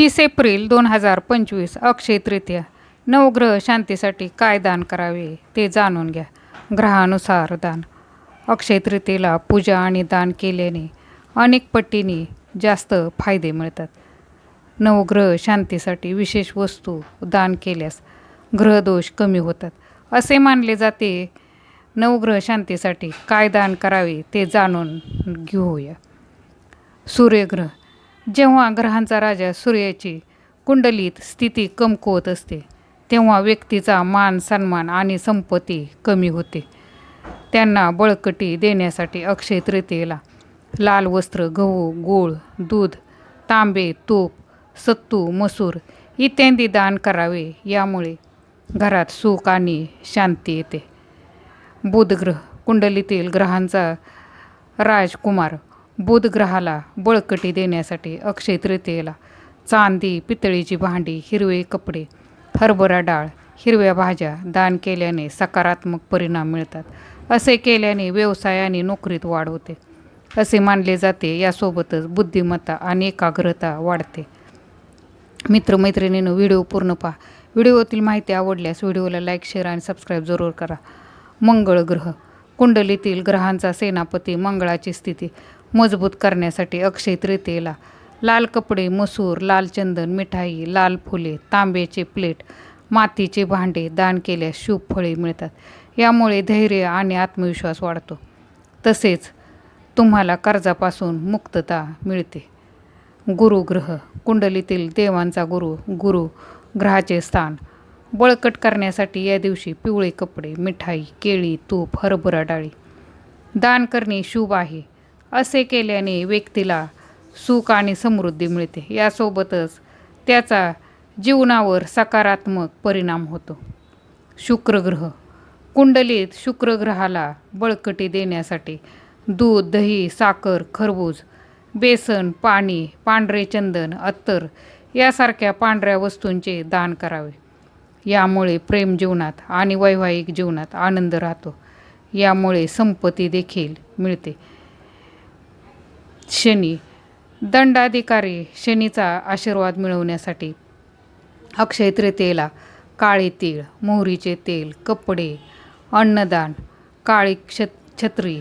तीस एप्रिल दोन हजार पंचवीस अक्षय तृतीया. नवग्रह शांतीसाठी काय दान करावे ते जाणून घ्या. ग्रहानुसार दान. अक्षय तृतीयेला पूजा आणि दान केल्याने अनेक पटीने जास्त फायदे मिळतात. नवग्रह शांतीसाठी विशेष वस्तू दान केल्यास ग्रहदोष कमी होतात. असे मानले जाते. नवग्रह शांतीसाठी काय दान करावे ते जाणून घेऊया. सूर्यग्रह. जेव्हा ग्रहांचा राजा सूर्याची कुंडलीत स्थिती कमकुवत असते तेव्हा व्यक्तीचा मान सन्मान आणि संपत्ती कमी होते. त्यांना बळकटी देण्यासाठी अक्षय तृतीयेला लाल वस्त्र गहू गूळ दूध तांबे तूप सत्तू मसूर इत्यादी दान करावे यामुळे घरात सुख आणि शांती येते. बुधग्रह कुंडलीतील ग्रहांचा राजकुमार बुधग्रहाला बळकटी देण्यासाठी अक्षय तृतीयेला चांदी पितळीची भांडी हिरवे कपडे हरभरा डाळ हिरव्या भाज्या दान केल्याने सकारात्मक परिणाम मिळतात. असे केल्याने व्यवसाय आणि नोकरीत वाढ होते. असे मानले जाते यासोबतच बुद्धिमत्ता आणि एकाग्रता वाढते. मित्रमैत्रिणीनं व्हिडिओ पूर्ण पहा. व्हिडिओतील माहिती आवडल्यास व्हिडिओला लाईक शेअर आणि सबस्क्राईब जरूर करा. मंगळ ग्रह. कुंडलीतील ग्रहांचा सेनापती मंगळाची स्थिती. मजबूत करण्यासाठी अक्षय तृतीयेला लाल कपडे मसूर लाल चंदन मिठाई लाल फुले तांब्याचे प्लेट मातीचे भांडे दान केल्यास शुभ फळे मिळतात. यामुळे धैर्य आणि आत्मविश्वास वाढतो. तसेच तुम्हाला कर्जापासून मुक्तता मिळते. गुरुग्रह कुंडलीतील देवांचा गुरु गुरु ग्रहाचे स्थान. बळकट करण्यासाठी या दिवशी पिवळे कपडे मिठाई केळी तूप हरभरा डाळी दान करणे शुभ आहे. असे केल्याने व्यक्तीला सुख आणि समृद्धी मिळते. यासोबतच त्याचा जीवनावर सकारात्मक परिणाम होतो. शुक्रग्रह. कुंडलीत शुक्रग्रहाला बळकटी देण्यासाठी दूध दही साखर खरबूज बेसन पाणी पांढरे चंदन अत्तर यासारख्या पांढऱ्या वस्तूंचे दान करावे. यामुळे प्रेम जीवनात आणि वैवाहिक जीवनात आनंद राहतो. यामुळे संपत्ती देखील मिळते. शनी. दंडाधिकारी शनीचा आशीर्वाद मिळवण्यासाठी अक्षय तृतीयेला काळे तीळ मोहरीचे तेल कपडे अन्नदान काळी क्ष छत्री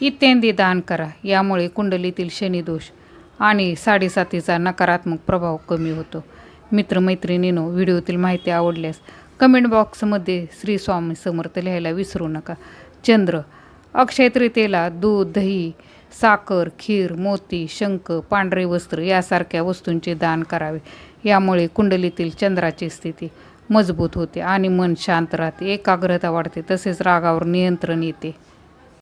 इत्यादी दान करा. यामुळे कुंडलीतील शनिदोष आणि साडेसातीचा नकारात्मक प्रभाव कमी होतो. मित्रमैत्रिणीनो व्हिडिओतील माहिती आवडल्यास कमेंट बॉक्समध्ये श्री स्वामी समर्थ लिहायला विसरू नका. चंद्र अक्षय तृतीयेला दूध दही साखर खीर मोती शंख पांढरे वस्त्र यासारख्या वस्तूंचे दान करावे. यामुळे कुंडलीतील चंद्राची स्थिती मजबूत होते आणि मन शांत राहते. एकाग्रता वाढते तसेच रागावर नियंत्रण येते.